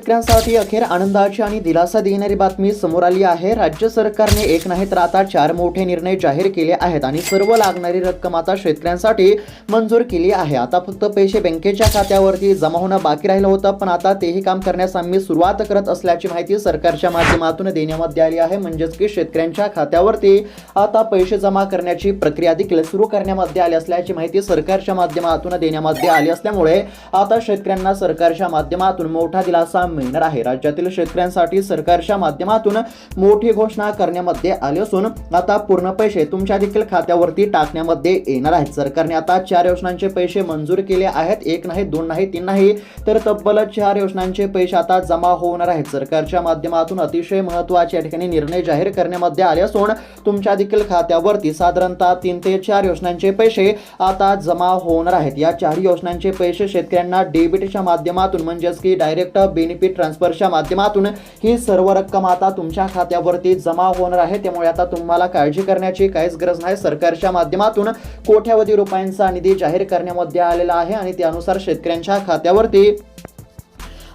शेतकऱ्यांसाठी अखेर आनंदाची आणि दिलासा देणारी बातमी समोर आली आहे. राज्य सरकारने एक नाही तर आता चार मोठे निर्णय जाहीर केले आहेत आणि सर्व लागणारी रक्कम आता शेतकऱ्यांसाठी मंजूर केली आहे. आता फक्त पैसे बँकेच्या खात्यावरती जमा होणं बाकी राहिलं होतं पण आता तेही काम करण्यास आम्ही सुरुवात करत असल्याची माहिती सरकारच्या माध्यमातून देण्यामध्ये आली आहे. म्हणजेच की शेतकऱ्यांच्या खात्यावरती आता पैसे जमा करण्याची प्रक्रिया देखील सुरू करण्यामध्ये आली असल्याची माहिती सरकारच्या माध्यमातून देण्यामध्ये आली असल्यामुळे आता शेतकऱ्यांना सरकारच्या माध्यमातून मोठा दिलासा मिळणार आहे. राज्यातील शेतकऱ्यांसाठी सरकारच्या माध्यमातून मोठी घोषणा करण्यामध्ये आली असून आता पूर्ण पैसे तुमच्या देखील खात्यावरती टाकण्यामध्ये येणार आहेत. सरकारने आता चार योजनांचे पैसे मंजूर केले आहेत. एक नाही दोन नाही तीन नाही तर तब्बल चार योजनांचे पैसे आता जमा होणार आहेत. सरकारच्या माध्यमातून अतिशय महत्त्वाचे या ठिकाणी निर्णय जाहीर करण्यामध्ये आले असून तुमच्या देखील खात्यावरती साधारणतः तीन ते चार योजनांचे पैसे आता जमा होणार आहेत. या चार योजनांचे पैसे शेतकऱ्यांना डेबिटच्या माध्यमातून म्हणजेच की डायरेक्ट बेनिफिट ट्रान्सफरच्या माध्यमातून ही सर्व रक्कम आता तुमच्या खात्यावरती जमा होणार आहे. त्यामुळे आता तुम्हाला काळजी करण्याची काहीच गरज नाही. सरकारच्या माध्यमातून कोट्यावधी रुपयांचा निधी जाहीर करण्यामध्ये आलेला आहे आणि त्यानुसार शेतकऱ्यांच्या खात्यावरती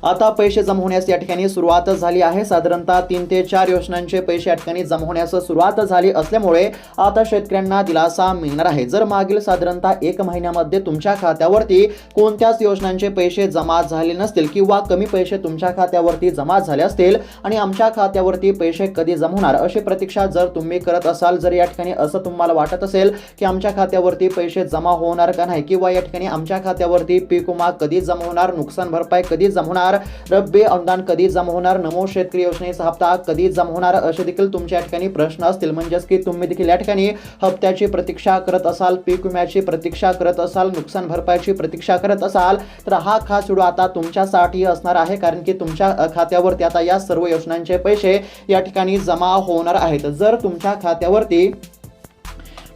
आता पैसे जमा होण्यास या ठिकाणी सुरुवात झाली आहे. साधारणतः तीन ते चार योजनांचे पैसे या ठिकाणी जमा होण्यास सुरुवात झाली असल्यामुळे आता शेतकऱ्यांना दिलासा मिळणार आहे. जर मागील साधारणतः एक महिन्यामध्ये तुमच्या खात्यावरती कोणत्याच योजनांचे पैसे जमा झाले नसतील किंवा कमी पैसे तुमच्या खात्यावरती जमा झाले असतील आणि आमच्या खात्यावरती पैसे कधी जमा होणार अशी प्रतीक्षा जर तुम्ही करत असाल जर या ठिकाणी असं तुम्हाला वाटत असेल की आमच्या खात्यावरती पैसे जमा होणार का नाही किंवा या ठिकाणी आमच्या खात्यावरती पीक विमा कधी जमवणार नुकसान भरपाई कधी जमवणार होणार. रब्बी अनुदान कधी जमा होणार? नमो शेतकरी योजनेचा हप्ता कधी जमा होणार? असे देखील तुमच्या ठिकाणी प्रश्न असतील. म्हणजेच की तुम्ही देखील या ठिकाणी हप्त्याची प्रतीक्षा करत असाल पीक विम्याची प्रतीक्षा करत असाल नुकसान भरपाईची प्रतीक्षा करत असाल तर हा खास व्हिडिओ आता तुमच्यासाठी असणार आहे. कारण की तुमच्या खात्यावरती आता या सर्व योजनांचे पैसे या ठिकाणी जमा होणार आहेत. जर तुमच्या खात्यावरती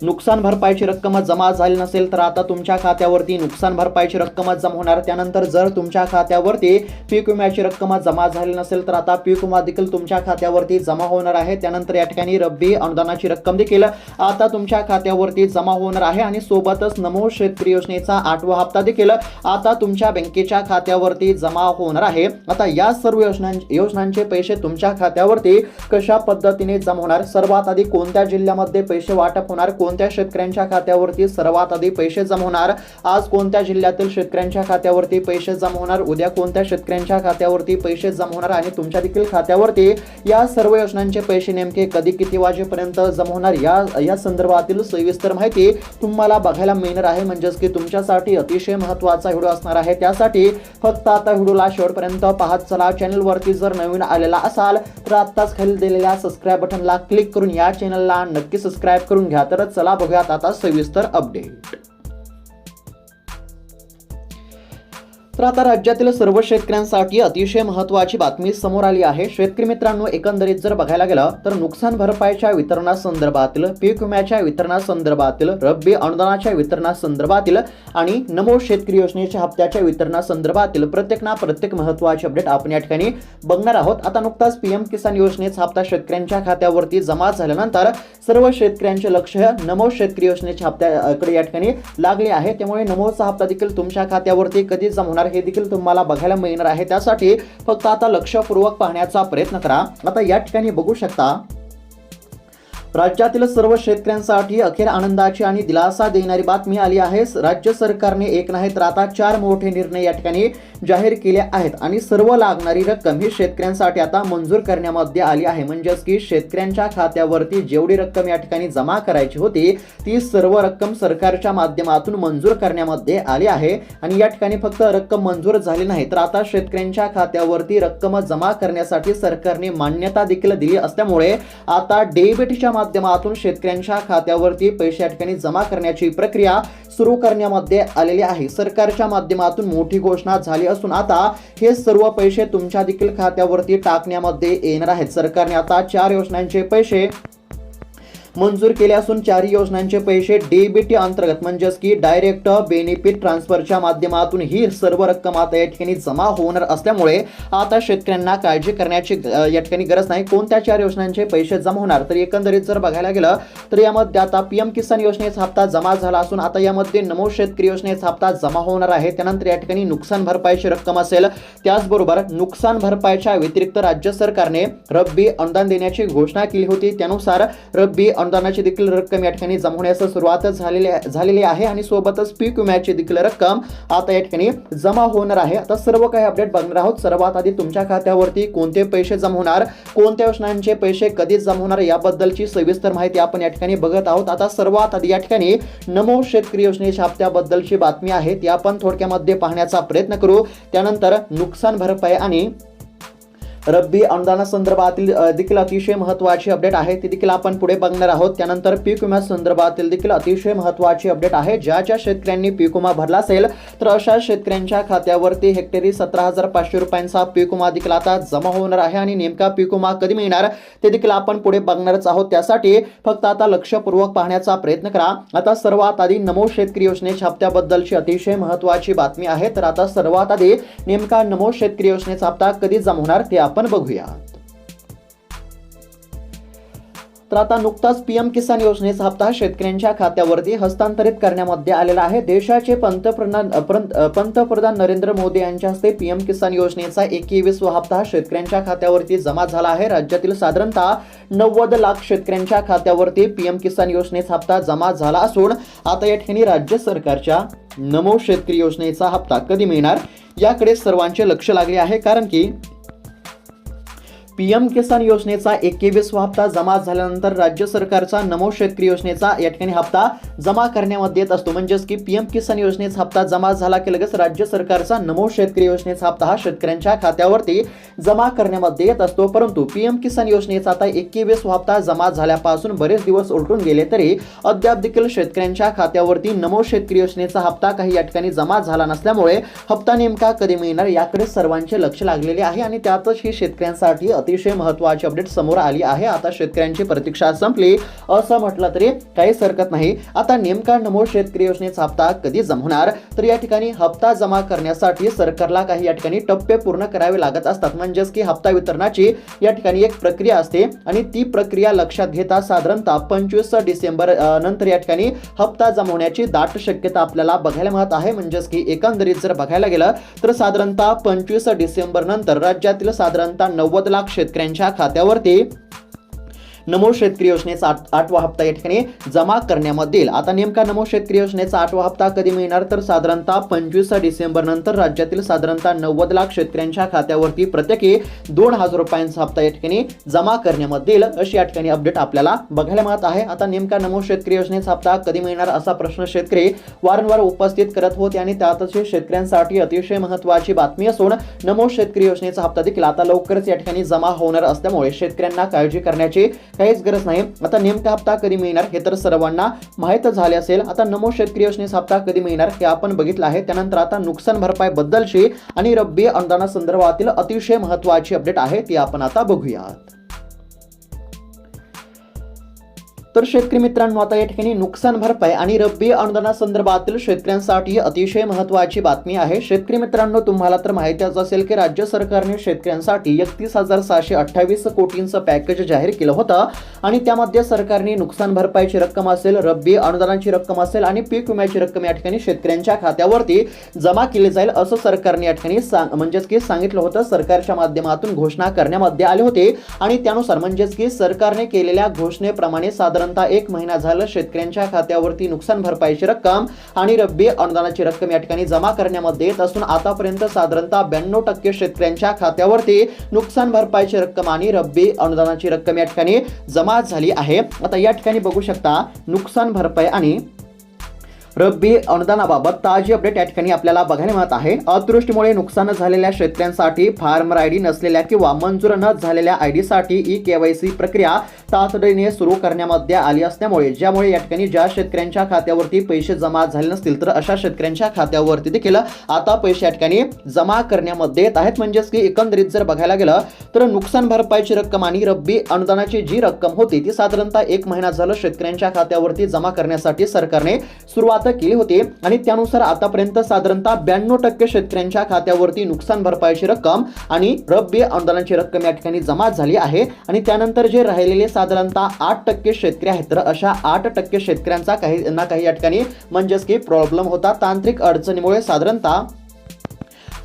नुकसान भरपाईची रक्कम जमा झाली नसेल तर आता तुमच्या खात्यावरती नुकसान भरपाईची रक्कम जमा होणार. त्यानंतर जर तुमच्या खात्यावरती पीक विम्याची रक्कम जमा झाली नसेल तर आता पीक विमा देखील तुमच्या खात्यावरती जमा होणार आहे. त्यानंतर या ठिकाणी रब्बी अनुदानाची रक्कम देखील आता तुमच्या खात्यावरती जमा होणार आहे आणि सोबतच नमो शेतकरी योजनेचा आठवा हप्ता देखील आता तुमच्या बँकेच्या खात्यावरती जमा होणार आहे. आता या सर्व योजना योजनांचे पैसे तुमच्या खात्यावरती कशा पद्धतीने जमा होणार? सर्वात आधी कोणत्या जिल्ह्यामध्ये पैसे वाटप होणार? कोण कोणत्या शेतकऱ्यांच्या खात्यावरती सर्वात आधी पैसे जमा होणार? आज कोणत्या जिल्ह्यातील शेतकऱ्यांच्या खात्यावरती पैसे जमा होणार? उद्या कोणत्या शेतकऱ्यांच्या खात्यावरती पैसे जमा होणार? आणि तुमच्या देखील खात्यावरती या सर्व योजनांचे पैसे नेमके कधी किती वाजेपर्यंत जमा होणार? या या संदर्भातील सविस्तर माहिती तुम्हाला बघायला मिळणार आहे. म्हणजेच की तुमच्यासाठी अतिशय महत्त्वाचा व्हिडिओ असणार आहे. त्यासाठी फक्त आता व्हिडिओला शेवटपर्यंत पाहत चला. चॅनलवरती जर नवीन आलेला असाल तर आत्ताच खाली दिलेल्या सबस्क्राईब बटनला क्लिक करून या चॅनलला नक्की सबस्क्राईब करून घ्या. तरच चला बघूयात आता सविस्तर अपडेट तर आता राज्यातील सर्व शेतकऱ्यांसाठी अतिशय महत्त्वाची बातमी समोर आली आहे. शेतकरी मित्रांनो एकंदरीत जर बघायला गेलं तर नुकसान भरपाईच्या वितरणासंदर्भातील पीक विम्याच्या वितरणासंदर्भातील रब्बी अनुदानाच्या वितरणासंदर्भातील आणि नमो शेतकरी योजनेच्या हप्त्याच्या वितरणासंदर्भातील प्रत्येक ना प्रत्येक महत्त्वाचे अपडेट आपण या ठिकाणी बघणार आहोत. आता नुकताच पीएम किसान योजनेचा हप्ता शेतकऱ्यांच्या खात्यावरती जमा झाल्यानंतर सर्व शेतकऱ्यांचे लक्ष नमो शेतकरी योजनेच्या हप्त्याकडे या ठिकाणी लागले आहे. त्यामुळे नमोचा हप्ता देखील तुमच्या खात्यावरती कधी जमा होणार हे देखील तुम्हाला बघायला मिळणार आहे. त्यासाठी फक्त आता लक्षपूर्वक पाहण्याचा प्रयत्न करा. आता या ठिकाणी बघू शकता राज्यातील सर्व शेतकऱ्यांसाठी अखेर आनंदाची आणि दिलासा देणारी बातमी आली आहे. राज्य सरकारने एक नाही तर आता चार मोठे निर्णय या ठिकाणी जाहीर केले आहेत आणि सर्व लागणारी रक्कम ही शेतकऱ्यांसाठी आता मंजूर करण्यामध्ये आली आहे. म्हणजेच की शेतकऱ्यांच्या खात्यावरती जेवढी रक्कम या ठिकाणी जमा करायची होती ती सर्व रक्कम सरकारच्या माध्यमातून मंजूर करण्यामध्ये आली आहे. आणि या ठिकाणी फक्त रक्कम मंजूर झाली नाही तर आता शेतकऱ्यांच्या खात्यावरती रक्कम जमा करण्यासाठी सरकारने मान्यता देखील दिली असल्यामुळे आता डेबिटच्या माध्यमातून शेतकऱ्यांच्या खात्यावरती पैसे या ठिकाणी जमा करण्याची प्रक्रिया सुरू करण्यामध्ये आलेली आहे. सरकारच्या माध्यमातून मोठी घोषणा झाली असून आता हे सर्व पैसे तुमच्या देखील खात्यावरती टाकण्यामध्ये येणार आहेत. सरकारने आता चार योजनांचे पैसे मंजूर केले असून चारही योजनांचे पैसे डीबीटी अंतर्गत म्हणजेच की डायरेक्ट बेनिफिट ट्रान्सफरच्या माध्यमातून ही सर्व रक्कम आता या ठिकाणी जमा होणार असल्यामुळे आता शेतकऱ्यांना काळजी करण्याची या ठिकाणी गरज नाही. कोणत्या चार योजनांचे पैसे जमा होणार? तर एकंदरीत जर बघायला गेलं तर यामध्ये आता पीएम किसान योजनेचा हप्ता जमा झाला असून आता यामध्ये नमो शेतकरी योजनेचा हप्ता जमा होणार आहे. त्यानंतर या ठिकाणी नुकसान भरपाईची रक्कम असेल. त्याचबरोबर नुकसान भरपाईच्या व्यतिरिक्त राज्य सरकारने रब्बी अनुदान देण्याची घोषणा केली होती. त्यानुसार रब्बी अनुदानाची देखील रक्कम या ठिकाणी जमा होण्यास सुरुवात झालेली झालेली आहे आणि सोबतच पीक विम्याची देखील रक्कम आता या ठिकाणी जमा होणार आहे. आता सर्व काही अपडेट बघणार आहोत. सर्वात आधी तुमच्या खात्यावरती कोणते पैसे जमा होणार कोणत्या योजनांचे पैसे कधी जमा होणार याबद्दलची सविस्तर माहिती आपण या ठिकाणी बघत आहोत. आता सर्वात आधी या ठिकाणी नमो शेतकरी योजनेच्या हप्त्याबद्दलची बातमी आहे. ती आपण थोडक्यामध्ये पाहण्याचा प्रयत्न करू. त्यानंतर नुकसान भरपाई आणि रब्बी अनुदानासंदर्भातील देखील अतिशय महत्त्वाची अपडेट आहे. ती देखील आपण पुढे बघणार आहोत. त्यानंतर पीक विमा संदर्भातील देखील अतिशय महत्त्वाची अपडेट आहे. ज्या ज्या शेतकऱ्यांनी पीक विमा भरला असेल तर अशा शेतकऱ्यांच्या खात्यावरती हेक्टरी सतरा हजार पाचशे रुपयांचा पीक विमा देखील आता जमा होणार आहे आणि नेमका पीक विमा कधी मिळणार ते देखील आपण पुढे बघणारच आहोत. त्यासाठी फक्त आता लक्षपूर्वक पाहण्याचा प्रयत्न करा. आता सर्वात आधी नमो शेतकरी योजनेच्या हप्त्याबद्दलची अतिशय महत्त्वाची बातमी आहे. तर आता सर्वात आधी नेमका नमो शेतकरी योजनेचा हप्ता कधी जमा होणार ते आपण बघूया तर आता नुकताच पीएम किसान योजनेचा हप्ता शेतकऱ्यांच्या खात्यावरती हस्तांतरित करण्यामध्ये आलेला आहे. देशाचे पंतप्रधान पंतप्रधान नरेंद्र मोदी यांच्या हस्ते पीएम किसान योजनेचा एकवीसवा हप्ता शेतकऱ्यांच्या खात्यावरती जमा झाला आहे. राज्यातील साधारणतः नव्वद लाख शेतकऱ्यांच्या खात्यावरती पीएम किसान योजनेचा हप्ता जमा झाला असून आता या ठिकाणी राज्य सरकारच्या नमो शेतकरी योजनेचा हप्ता कधी मिळणार याकडे सर्वांचे लक्ष लागले आहे. कारण की पी एम किसान योजनेचा एकवीसवा हप्ता जमा झाल्यानंतर राज्य सरकारचा नमो शेतकरी योजनेचा या ठिकाणी हप्ता जमा करण्यामध्ये येत असतो. म्हणजेच की पी एम किसान योजनेचा हप्ता जमा झाला की लगेच राज्य सरकारचा नमो शेतकरी योजनेचा हप्ता हा शेतकऱ्यांच्या खात्यावरती जमा करण्यामध्ये येत असतो. परंतु पी एम किसान योजनेचा आता एकवीसवा हप्ता जमा झाल्यापासून बरेच दिवस उलटून गेले तरी अद्याप देखील शेतकऱ्यांच्या खात्यावरती नमो शेतकरी योजनेचा हप्ता काही या ठिकाणी जमा झाला नसल्यामुळे हप्ता नेमका कधी मिळणार याकडे सर्वांचे लक्ष लागलेले आहे आणि त्यातच ही शेतकऱ्यांसाठी अतिशय महत्त्वाची अपडेट समोर आली आहे. आता शेतकऱ्यांची प्रतीक्षा संपली. असं म्हटलं तरी काहीच हरकत नाही. आता नेमका नमो शेतकरी योजनेचा हप्ता कधी जमवणार तर या ठिकाणी हप्ता जमा करण्यासाठी सरकारला काही या ठिकाणी टप्पे पूर्ण करावे लागत असतात. म्हणजेच की हप्ता वितरणाची या ठिकाणी एक प्रक्रिया असते आणि ती प्रक्रिया लक्षात घेता साधारणतः पंचवीस डिसेंबर नंतर या ठिकाणी हप्ता जमवण्याची दाट शक्यता आपल्याला बघायला मिळत आहे. म्हणजेच की एकंदरीत जर बघायला गेलं तर साधारणतः पंचवीस डिसेंबर नंतर राज्यातील साधारणतः नव्वद लाख शेतकऱ्यांच्या खात्यावरती नमो शेतकरी योजनेचा आठ- आठवा हप्ता या ठिकाणी जमा करण्यामध्ये येईल आता नेमका नमो शेतकरी योजनेचा आठवा हप्ता कधी मिळणार? तर साधारणतः पंचवीस डिसेंबर नंतर राज्यातील साधारणतः नव्वद लाख शेतकऱ्यांच्या खात्यावरती प्रत्येकी दोन हजार रुपयांचा हप्ता या ठिकाणी जमा करण्यामध्ये येईल अशी या ठिकाणी अपडेट आपल्याला बघायला मिळत आहे. आता नेमका नमो शेतकरी योजनेचा हप्ता कधी मिळणार असा प्रश्न शेतकरी वारंवार उपस्थित करत होते आणि त्यातच शेतकऱ्यांसाठी अतिशय महत्त्वाची बातमी असून नमो शेतकरी योजनेचा हप्ता देखील आता लवकरच या ठिकाणी जमा होणार असल्यामुळे शेतकऱ्यांना काळजी करण्याची काहीच गरज नाही. आता नेमका हप्ता कधी मिळणार हे तर सर्वांना माहीत झाले असेल. आता नमो शेतकरी योजनेचा हप्ता कधी मिळणार हे आपण बघितलं आहे. त्यानंतर आता नुकसान भरपाई बद्दलची आणि रब्बी अनुदानासंदर्भातील अतिशय महत्त्वाची अपडेट आहे ती आपण आता बघूयात. तर शेतकरी मित्रांनो आता या ठिकाणी नुकसान भरपाई आणि रब्बी अनुदानासंदर्भातील शेतकऱ्यांसाठी अतिशय महत्त्वाची बातमी आहे. शेतकरी मित्रांनो तुम्हाला तर माहितीच असेल की राज्य सरकारने शेतकऱ्यांसाठी एकतीस हजार सहाशे अठ्ठावीस कोटींचं पॅकेज जाहीर केलं होतं आणि त्यामध्ये सरकारने नुकसान भरपाईची रक्कम असेल रब्बी अनुदानाची रक्कम असेल आणि पीक विम्याची रक्कम या ठिकाणी शेतकऱ्यांच्या खात्यावरती जमा केली जाईल असं सरकारने या ठिकाणी सांग म्हणजेच की सांगितलं होतं. सरकारच्या माध्यमातून घोषणा करण्यामध्ये आले होते आणि त्यानुसार म्हणजेच की सरकारने केलेल्या घोषणेप्रमाणे साधारणतः एक महिना झालं शेतकऱ्यांच्या खात्यावरती नुकसान भरपाईची रक्कम आणि रब्बी अनुदानाची रक्कम या ठिकाणी जमा करण्यामध्ये येत असून आतापर्यंत साधारणतः ब्याण्णव टक्के शेतकऱ्यांच्या खात्यावरती नुकसान भरपाईची रक्कम आणि रब्बी अनुदानाची रक्कम या ठिकाणी जमा झाली आहे. आता या ठिकाणी बघू शकता नुकसान भरपाई आणि रब्बी अनुदानाबाबत ताजी अपडेट या ठिकाणी आपल्याला बघायला मिळत आहे. अतिवृष्टीमुळे नुकसान झालेल्या शेतकऱ्यांसाठी फार्मर आय डी नसलेल्या किंवा मंजूर न झालेल्या आय डीसाठी ई केवायसी प्रक्रिया तातडीने सुरू करण्यामध्ये आली असल्यामुळे ज्यामुळे या ठिकाणी ज्या शेतकऱ्यांच्या खात्यावरती पैसे जमा झाले नसतील तर अशा शेतकऱ्यांच्या खात्यावरती देखील आता पैसे या ठिकाणी जमा करण्यामध्ये येत आहेत. म्हणजेच की एकंदरीत जर बघायला गेलं तर नुकसान भरपाईची रक्कम आणि रब्बी अनुदानाची जी रक्कम होती ती साधारणतः एक महिना झालं शेतकऱ्यांच्या खात्यावरती जमा करण्यासाठी सरकारने सुरुवात खुलासा केले होते आणि त्यानुसार आतापर्यंत साधारणतः ब्याण्णव टक्के शेतकऱ्यांच्या खात्यावरती नुकसान भरपाईची रक्कम आणि रब्बी अनुदानाची रक्कम या ठिकाणी जमा झाली आहे. आणि त्यानंतर जे राहिलेले साधारणतः आठ टक्के शेतकरी आहेत तर अशा आठ टक्के शेतकऱ्यांचा काही ना काही या ठिकाणी म्हणजेच की प्रॉब्लेम होता. तांत्रिक अडचणीमुळे साधारणतः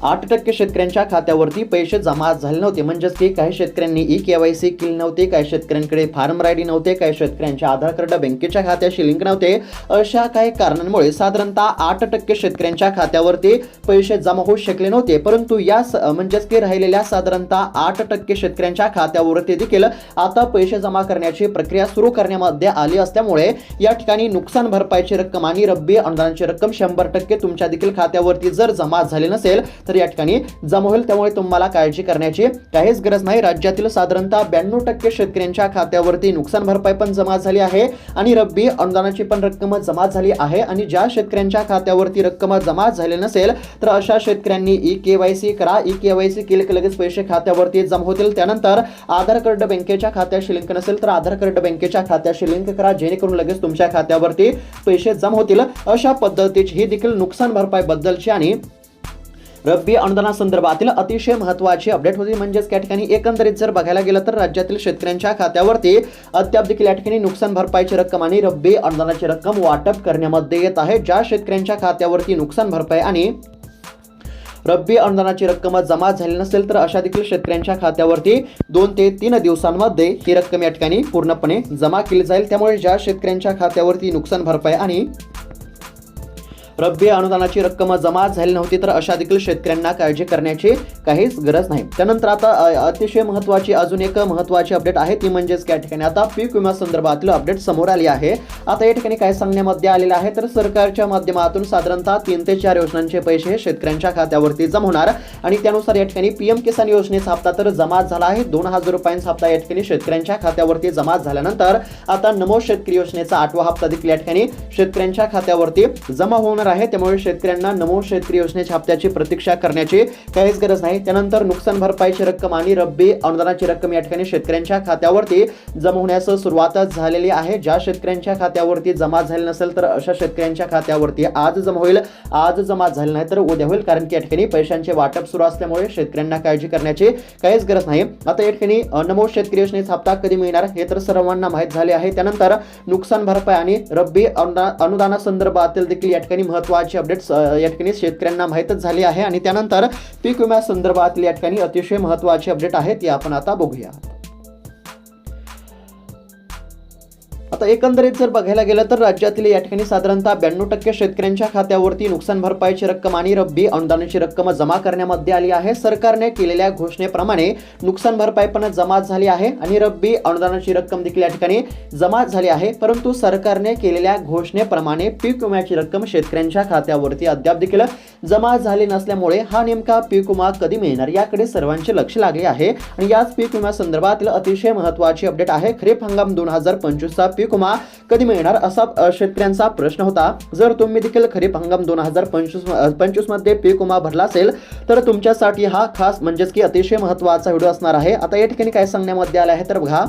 आठ टक्के शेतकऱ्यांच्या खात्यावरती पैसे जमा झाले नव्हते. म्हणजेच की काही शेतकऱ्यांनी ई के वाय सी केली नव्हती काही शेतकऱ्यांकडे फार्म आय डी नव्हते काही शेतकऱ्यांचे आधार कार्ड बँकेच्या खात्याशी लिंक नव्हते. अशा काही कारणांमुळे साधारणतः आठ टक्के शेतकऱ्यांच्या खात्यावरती पैसे जमा होऊ शकले नव्हते. परंतु या म्हणजेच की राहिलेल्या साधारणतः आठ टक्के शेतकऱ्यांच्या खात्यावरती देखील आता पैसे जमा करण्याची प्रक्रिया सुरू करण्यामध्ये आली असल्यामुळे या ठिकाणी नुकसान भरपाईची रक्कम आणि रब्बी अनुदानाची रक्कम शंभर टक्के तुमच्या देखील खात्यावरती जर जमा झाली नसेल तर या ठिकाणी जमा होईल. त्यामुळे तुम्हाला काळजी करण्याची काहीच गरज नाही. राज्यातील साधारणतः ब्याण्णव टक्के शेतकऱ्यांच्या खात्यावरती नुकसान भरपाई पण जमा झाली आहे आणि रब्बी अनुदानाची पण रक्कम जमा झाली आहे आणि ज्या शेतकऱ्यांच्या खात्यावरती रक्कम जमा झाली नसेल तर अशा शेतकऱ्यांनी ई के वाय सी करा. ई के वाय सी केले की लगेच पैसे खात्यावरती जमा होतील. त्यानंतर आधार कार्ड बँकेच्या खात्याशी लिंक नसेल तर आधार कार्ड बँकेच्या खात्याशी लिंक करा. जेणेकरून लगेच तुमच्या खात्यावरती पैसे जमा होतील. अशा पद्धतीची ही देखील नुकसान भरपाईबद्दलची आणि रब्बी अनुदानासंदर्भातील अतिशय महत्त्वाची अपडेट होती. म्हणजेच त्या ठिकाणी एकंदरीत जर बघायला गेलं तर राज्यातील शेतकऱ्यांच्या खात्यावरती अद्याप देखील या ठिकाणी नुकसान भरपाईची रक्कम आणि रब्बी अनुदानाची रक्कम वाटप करण्यामध्ये येत आहे. ज्या शेतकऱ्यांच्या खात्यावरती नुकसान भरपाई आणि रब्बी अनुदानाची रक्कम जमा झाली नसेल तर अशा देखील शेतकऱ्यांच्या खात्यावरती दोन ते तीन दिवसांमध्ये ही रक्कम या ठिकाणी पूर्णपणे जमा केली जाईल. त्यामुळे ज्या शेतकऱ्यांच्या खात्यावरती नुकसान भरपाई आणि रब्बी अनुदानाची रक्कम जमा झाली नव्हती तर अशा देखील शेतकऱ्यांना काळजी करण्याची काहीच गरज नाही. त्यानंतर आता अतिशय महत्त्वाची अजून एक महत्त्वाची अपडेट आहे ती म्हणजेच या ठिकाणी आता पीक विमा संदर्भातील अपडेट समोर आली आहे. आता या ठिकाणी काय सांगण्यामध्ये आलेलं आहे तर सरकारच्या माध्यमातून साधारणतः तीन ते चार योजनांचे पैसे हे शेतकऱ्यांच्या खात्यावरती जमा होणार आणि त्यानुसार या ठिकाणी पीएम किसान योजनेचा हप्ता तर जमा झाला आहे. दोन हजार रुपयांचा हप्ता या ठिकाणी शेतकऱ्यांच्या खात्यावरती जमा झाल्यानंतर आता नमो शेतकरी योजनेचा आठवा हप्ता देखील या ठिकाणी शेतकऱ्यांच्या खात्यावरती जमा होणार आहे. त्यामुळे शेतकऱ्यांना नमो शेतकरी योजनेच्या हप्त्याची प्रतीक्षा करण्याची काहीच गरज नाही. त्यानंतर नुकसान भरपाईची रक्कम आणि रब्बी अनुदानाची रक्कम या ठिकाणी शेतकऱ्यांच्या खात्यावरती जमा होण्यास सुरुवातच झालेली आहे. ज्या शेतकऱ्यांच्या खात्यावरती जमा झाली नसेल तर अशा शेतकऱ्यांच्या खात्यावरती आज जमा होईल. आज जमा झाले नाही तर उद्या होईल. कारण की या ठिकाणी पैशांचे वाटप सुरू असल्यामुळे शेतकऱ्यांना काळजी करण्याची काहीच गरज नाही. आता या ठिकाणी नमो शेतकरी योजनेचा हप्ता कधी मिळणार हे तर सर्वांना माहीत झाले आहे. त्यानंतर नुकसान भरपाई आणि रब्बी अनुदानासंदर्भातील देखील या ठिकाणी महत्त्वाचे अपडेट्स या ठिकाणी शेतकऱ्यांना माहीतच झाली आहे. आणि त्यानंतर पीक विम्यासंदर्भातील या ठिकाणी अतिशय महत्त्वाची अपडेट आहेत ती आपण आता बघूया आता एकंदरीत जर बघायला गेलं तर राज्यातील या ठिकाणी साधारणतः ब्याण्णव टक्के शेतकऱ्यांच्या खात्यावरती नुकसान भरपाईची रक्कम आणि रब्बी अनुदानाची रक्कम जमा करण्यामध्ये आली आहे. सरकारने केलेल्या घोषणेप्रमाणे नुकसान भरपाई पण जमा झाली आहे आणि रब्बी अनुदानाची रक्कम देखील या ठिकाणी जमा झाली आहे. परंतु सरकारने केलेल्या घोषणेप्रमाणे पीक विम्याची रक्कम शेतकऱ्यांच्या खात्यावरती अद्याप देखील जमा झाली नसल्यामुळे हा नेमका पीक विमा कधी मिळणार याकडे सर्वांचे लक्ष लागले आहे. आणि याच पीक विम्या संदर्भातील अतिशय महत्त्वाची अपडेट आहे. खरीप हंगाम दोन हजार पंचवीसचा पीक विमा कधी मिळणार असा शेतकऱ्यांचा प्रश्न होता. जर तुम्ही देखील खरीप हंगाम दोन हजार पंचवीस पंचवीसमध्ये पीक विमा भरला असेल तर तुमच्यासाठी हा खास म्हणजेच की अतिशय महत्त्वाचा व्हिडिओ असणार आहे. आता या ठिकाणी काय सांगण्यामध्ये आलं आहे तर बघा.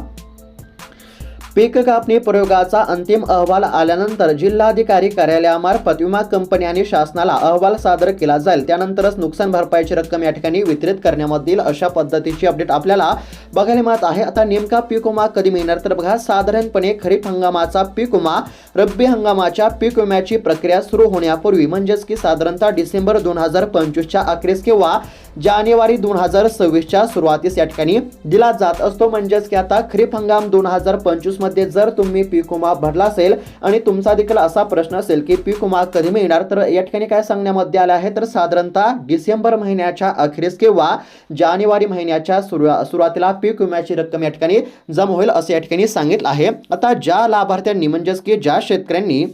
पीक कापणी प्रयोगाचा अंतिम अहवाल आल्यानंतर जिल्हाधिकारी कार्यालयामार्फत विमा कंपनी आणि शासनाला अहवाल सादर केला जाईल. त्यानंतरच नुकसान भरपाईची रक्कम या ठिकाणी वितरित करण्यामध्ये येईल अशा पद्धतीची अपडेट आपल्याला बघायला मिळत आहे. आता नेमका पीक विमा कधी मिळणार? तर बघा साधारणपणे खरीप हंगामाचा पीक विमा रब्बी हंगामाच्या पीक विम्याची प्रक्रिया सुरू होण्यापूर्वी म्हणजेच की साधारणतः डिसेंबर दोन हजार पंचवीसच्या अखेरीस किंवा जानेवारी दोन हजार सव्वीसच्या सुरुवातीस या ठिकाणी दिला जात असतो. म्हणजेच की आता खरीप हंगाम दोन हजार पंचवीसमध्ये जर तुम्ही पीक विमा भरला असेल आणि तुमचा देखील असा प्रश्न असेल की पीक विमा कधी मिळणार तर या ठिकाणी काय सांगण्यामध्ये आले आहे तर साधारणतः डिसेंबर महिन्याच्या अखेरीस किंवा जानेवारी महिन्याच्या सुरुवा सुरुवातीला पीक विम्याची रक्कम या ठिकाणी जमा होईल असं या ठिकाणी सांगितलं आहे. आता ज्या लाभार्थ्यांनी म्हणजेच की ज्या शेतकऱ्यांनी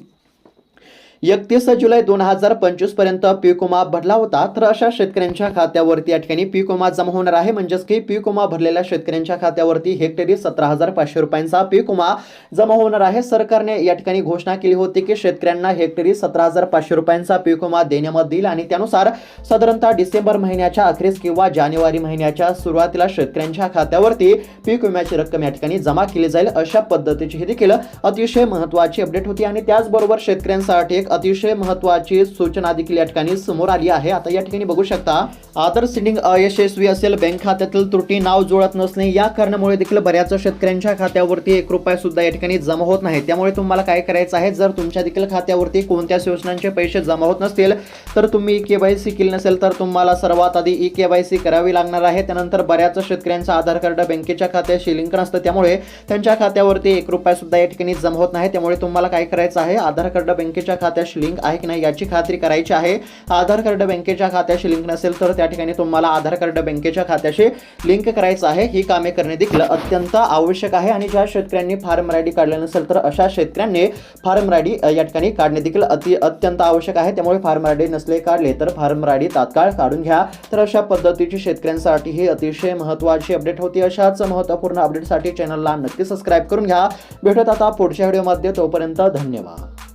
एकतीस जुलै दोन हजार पंचवीसपर्यंत पीक विमा भरला होता. तर अशा शेतकऱ्यांच्या खात्यावरती या ठिकाणी पीक विमा जमा होणार आहे. म्हणजेच की पीक विमा भरलेल्या शेतकऱ्यांच्या खात्यावरती हेक्टरी सतरा हजार पाचशे रुपयांचा पीक विमा जमा होणार आहे. सरकारने या ठिकाणी घोषणा केली होती की शेतकऱ्यांना हेक्टरी सतरा हजार पाचशे रुपयांचा पीक विमा देण्यामध्ये येईल आणि त्यानुसार साधारणतः डिसेंबर महिन्याच्या अखेरीस किंवा जानेवारी महिन्याच्या सुरुवातीला शेतकऱ्यांच्या खात्यावरती पीक विम्याची रक्कम या ठिकाणी जमा केली जाईल अशा पद्धतीची हे देखील अतिशय महत्वाची अपडेट होती. आणि त्याचबरोबर शेतकऱ्यांसाठी एक अतिशय महत्वाची सूचना देखील या ठिकाणी समोर आली आहे. आता या ठिकाणी बघू शकता आधार सिडिंग अयशस्वी असेल बँक खात्यातील त्रुटी नाव जुळत नसणे या कारणामुळे देखील बऱ्याच शेतकऱ्यांच्या खात्यावरती एक रुपया सुद्धा या ठिकाणी जमा होत नाही. त्यामुळे तुम्हाला काय करायचं आहे जर तुमच्या देखील खात्यावरती कोणत्याच योजनांचे पैसे जमा होत नसतील तर तुम्ही के वाय सी केली नसेल तर तुम्हाला सर्वात आधी ई के वाय सी करावी लागणार आहे. त्यानंतर बऱ्याच शेतकऱ्यांचं आधार कार्ड बँकेच्या खात्याशी लिंक नसतं त्यामुळे त्यांच्या खात्यावरती एक रुपया सुद्धा या ठिकाणी जमा होत नाही. त्यामुळे तुम्हाला काय करायचं आहे आधार कार्ड बँकेच्या खात्या खात्याशी लिंक आहे की नाही याची खात्री करायची आहे. आधार कार्ड बँकेच्या खात्याशी लिंक नसेल तर त्या ठिकाणी तुम्हाला आधार कार्ड बँकेच्या खात्याशी लिंक करायचं आहे. ही कामे करणे देखील अत्यंत आवश्यक आहे आणि ज्या शेतकऱ्यांनी फार्म आय डी काढले नसेल तर अशा शेतकऱ्यांनी फार्म आय डी या ठिकाणी काढणे देखील अति अत्यंत आवश्यक आहे. त्यामुळे फार्म आय डी नसले काढले तर फार्म आय डी तात्काळ काढून घ्या. तर अशा पद्धतीची शेतकऱ्यांसाठी ही अतिशय महत्त्वाची अपडेट होती. अशाच महत्त्वपूर्ण अपडेटसाठी चॅनलला नक्की सबस्क्राईब करून घ्या. भेटत आता पुढच्या व्हिडिओमध्ये. तोपर्यंत धन्यवाद.